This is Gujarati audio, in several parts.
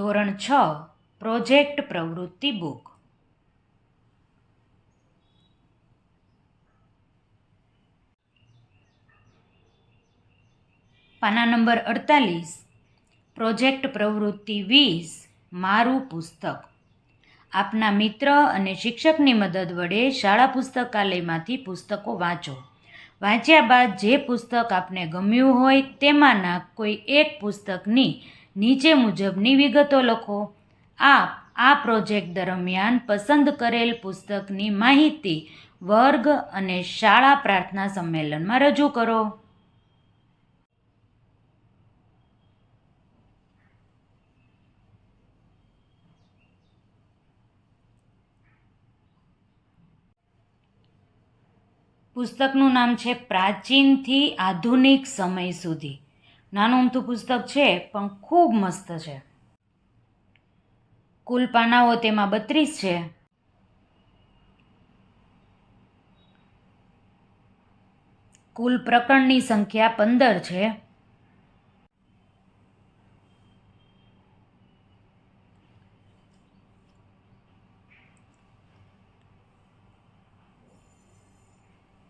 ધોરણ છ, પ્રોજેક્ટ પ્રવૃત્તિ બુક. પાના નંબર અડતાલીસ, પ્રોજેક્ટ પ્રવૃત્તિ વીસ, મારું પુસ્તક. આપના મિત્ર અને શિક્ષકની મદદ વડે શાળા પુસ્તકાલયમાંથી પુસ્તકો વાંચો. વાંચ્યા બાદ જે પુસ્તક આપને ગમ્યું હોય તેમાંના કોઈ એક પુસ્તકની નીચે મુજબની વિગતો લખો. આપ આ પ્રોજેક્ટ દરમિયાન પસંદ કરેલ પુસ્તકની માહિતી, વર્ગ અને શાળા પ્રાર્થના સંમેલનમાં રજૂ કરો. પુસ્તકનું નામ છે પ્રાચીનથી આધુનિક સમય સુધી. નાનું અમથું પુસ્તક છે, પણ ખૂબ મસ્ત છે. કુલ પાનાઓ તેમાં બત્રીસ છે. કુલ પ્રકરણની સંખ્યા પંદર છે.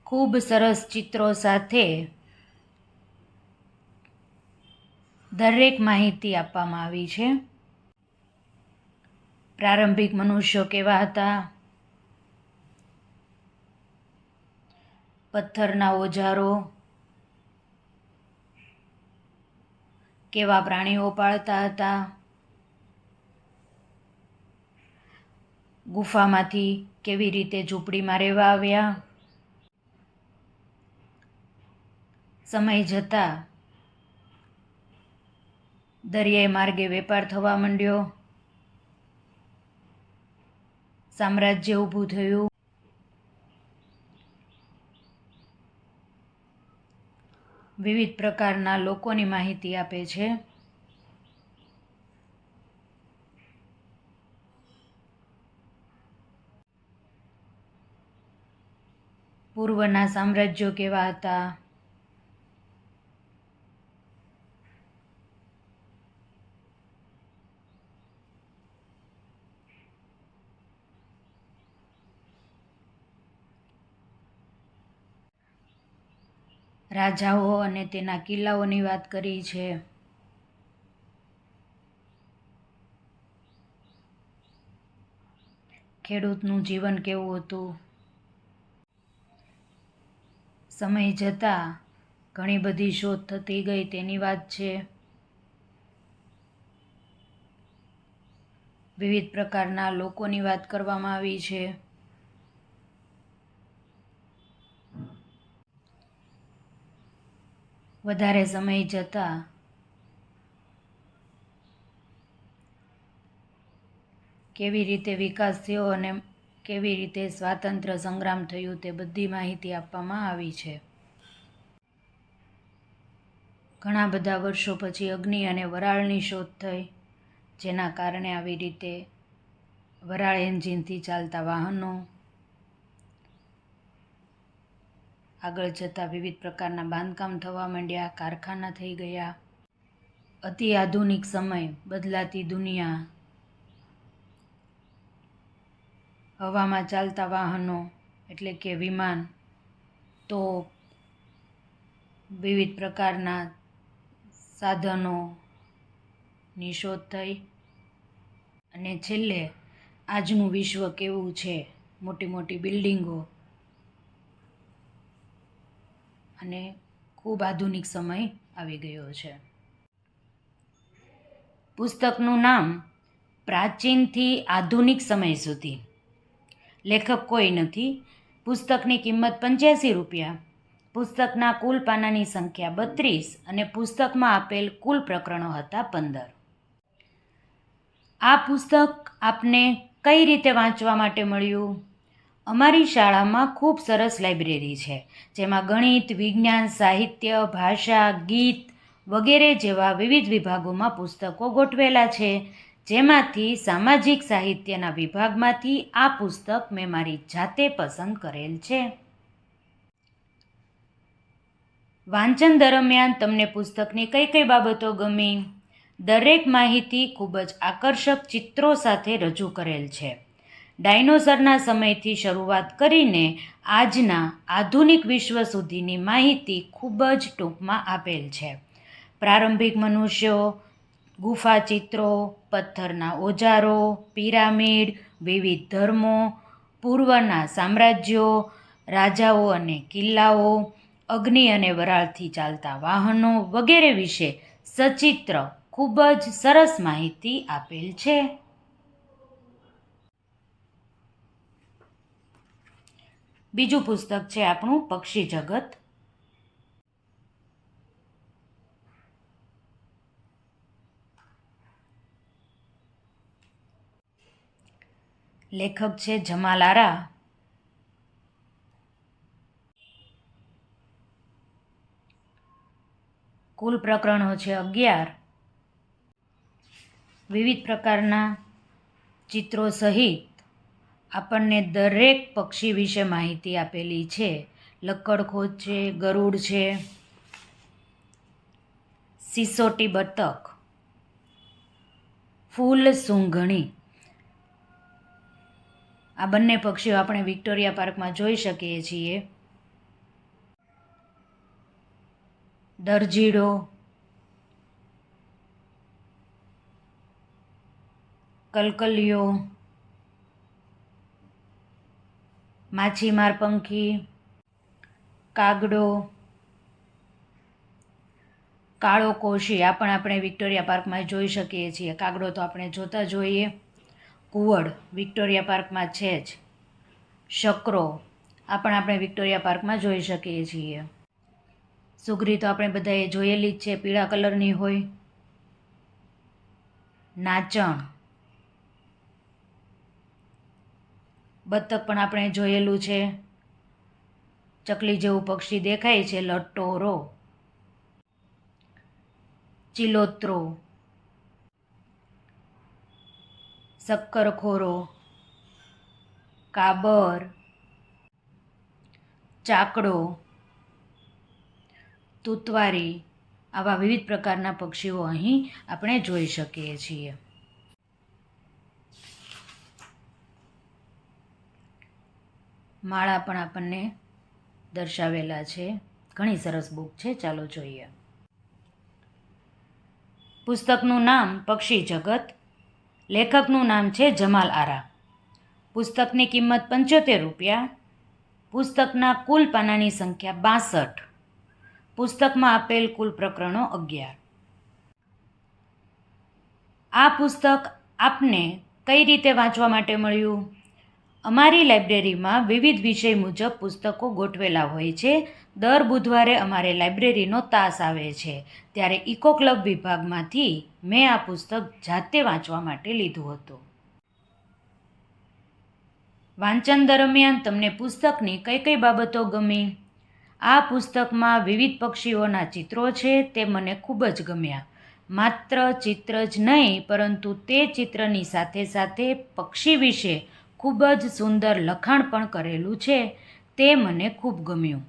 ખૂબ સરસ ચિત્રો સાથે દરેક માહિતી આપવામાં આવી છે. પ્રારંભિક મનુષ્યો કેવા હતા? પથ્થરના ઓજારો કેવા પ્રાણીઓ પાળતા હતા? ગુફામાંથી કેવી રીતે ઝૂંપડીમાં રહેવા આવ્યા? સમય જતાં દરિયાઈ માર્ગે વેપાર થવા માંડ્યો. સામ્રાજ્ય ઊભું થયું. વિવિધ પ્રકારના લોકોની માહિતી આપે છે. પૂર્વના સામ્રાજ્યો કેવા હતા? રાજાઓ અને તેના કિલ્લાઓની વાત કરી છે. ખેડૂતનું જીવન કેવું હતું? સમય જતાં ઘણી બધી શોધ થતી ગઈ, તેની વાત છે. વિવિધ પ્રકારના લોકોની વાત કરવામાં આવી છે. વધારે સમય જતાં કેવી રીતે વિકાસ થયો અને કેવી રીતે સ્વાતંત્ર્ય સંગ્રામ થયું તે બધી માહિતી આપવામાં આવી છે. ઘણા બધા વર્ષો પછી અગ્નિ અને વરાળની શોધ થઈ, જેના કારણે આવી રીતે વરાળ એન્જિનથી ચાલતા વાહનો આગળ જતાં વિવિધ પ્રકારના બાંધકામ થવા માંડ્યા, કારખાના થઈ ગયા. અતિ આધુનિક સમય બદલાતી દુનિયા. હવામાં ચાલતા વાહનો એટલે કે વિમાન તો વિવિધ પ્રકારના સાધનોની શોધ થઈ. અને છેલ્લે આજનું વિશ્વ કેવું છે? મોટી મોટી બિલ્ડિંગો અને ખૂબ આધુનિક સમય આવી ગયો છે. પુસ્તકનું નામ પ્રાચીનથી આધુનિક સમય સુધી. લેખક કોઈ નથી. પુસ્તકની કિંમત પંચ્યાસી રૂપિયા. પુસ્તકના કુલ પાનાની સંખ્યા બત્રીસ અને પુસ્તકમાં આપેલ કુલ પ્રકરણો હતા પંદર. આ પુસ્તક આપને કઈ રીતે વાંચવા માટે મળ્યું? અમારી શાળામાં ખૂબ સરસ લાઇબ્રેરી છે, જેમાં ગણિત, વિજ્ઞાન, સાહિત્ય, ભાષા, ગીત વગેરે જેવા વિવિધ વિભાગોમાં પુસ્તકો ગોઠવેલા છે, જેમાંથી સામાજિક સાહિત્યના વિભાગમાંથી આ પુસ્તક મેં મારી જાતે પસંદ કરેલ છે. વાંચન દરમિયાન તમને પુસ્તકની કઈ કઈ બાબતો ગમી? દરેક માહિતી ખૂબ જ આકર્ષક ચિત્રો સાથે રજૂ કરેલ છે. ડાયનોસરના સમયથી શરૂઆત કરીને આજના આધુનિક વિશ્વ સુધીની માહિતી ખૂબ જ ટૂંકમાં આપેલ છે. પ્રારંભિક મનુષ્યો, ગુફા ચિત્રો, પથ્થરના ઓજારો, પિરામિડ, વિવિધ ધર્મો, પૂર્વના સામ્રાજ્યો, રાજાઓ અને કિલ્લાઓ, અગ્નિ અને વરાળથી ચાલતા વાહનો વગેરે વિશે સચિત્ર ખૂબ જ સરસ માહિતી આપેલ છે. બીજું પુસ્તક છે આપણું પક્ષી જગત. લેખક છે જમાલ આરા. કુલ પ્રકરણો છે અગિયાર. વિવિધ પ્રકારના ચિત્રો સહિત આપણને દરેક પક્ષી વિશે માહિતી આપેલી છે. લક્કડખોદ છે, ગરુડ છે. સિસોટી બતક. ફૂલ સૂંઘણી. આ બંને પક્ષીઓ આપણે વિક્ટોરિયા પાર્કમાં જોઈ શકીએ છીએ. દરજીડો. કલકલિયો. માછીમાર પંખી, કાગડો, કાળો કોશી આ પણ આપણે વિક્ટોરિયા પાર્કમાં જોઈ શકીએ છીએ. કાગડો તો આપણે જોતા જોઈએ. કુવડ વિક્ટોરિયા પાર્કમાં છે જ. શકરો આ પણ આપણે વિક્ટોરિયા પાર્કમાં જોઈ શકીએ છીએ. સુગરી તો આપણે બધાએ જોયેલી જ છે, પીળા કલરની હોય. નાચણ બતક પણ આપણે જોયેલું છે. ચકલી જેવું પક્ષી દેખાય છે લટ્ટોરો ચિલોત્રો. શક્કરખોરો કાબર. ચાકડો. તૂતવારી. આવા વિવિધ પ્રકારના પક્ષીઓ અહીં આપણે જોઈ શકીએ છીએ. માળા પણ આપણને દર્શાવેલા છે. ઘણી સરસ બુક છે. ચાલો જોઈએ. પુસ્તકનું નામ પક્ષી જગત. લેખકનું નામ છે જમાલ આરા. પુસ્તકની કિંમત પંચોતેર રૂપિયા. પુસ્તકના કુલ પાનાની સંખ્યા બાસઠ. પુસ્તકમાં આપેલ કુલ પ્રકરણો અગિયાર. આ પુસ્તક આપને કઈ રીતે વાંચવા માટે મળ્યું? અમારી લાઇબ્રેરીમાં વિવિધ વિષય મુજબ પુસ્તકો ગોઠવેલા હોય છે. દર બુધવારે અમારે લાઇબ્રેરીનો તાસ આવે છે. ત્યારે ઇકો ક્લબ વિભાગમાંથી મેં આ પુસ્તક જાતે વાંચવા માટે લીધું હતું. વાંચન દરમિયાન તમને પુસ્તકની કઈ કઈ બાબતો ગમી? આ પુસ્તકમાં વિવિધ પક્ષીઓના ચિત્રો છે, તે મને ખૂબ જ ગમ્યા. માત્ર ચિત્ર જ નહીં, પરંતુ તે ચિત્રની સાથે સાથે પક્ષી વિશે ખૂબ જ સુંદર લખાણ પણ કરેલું છે. તે મને ખૂબ ગમ્યું.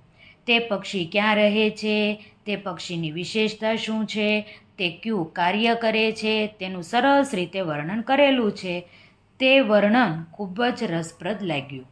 તે પક્ષી ક્યાં રહે છે? તે પક્ષીની વિશેષતા શું છે? તે કયું કાર્ય કરે છે? તેનું સરસ રીતે વર્ણન કરેલું છે. તે વર્ણન ખૂબ જ રસપ્રદ લાગ્યું.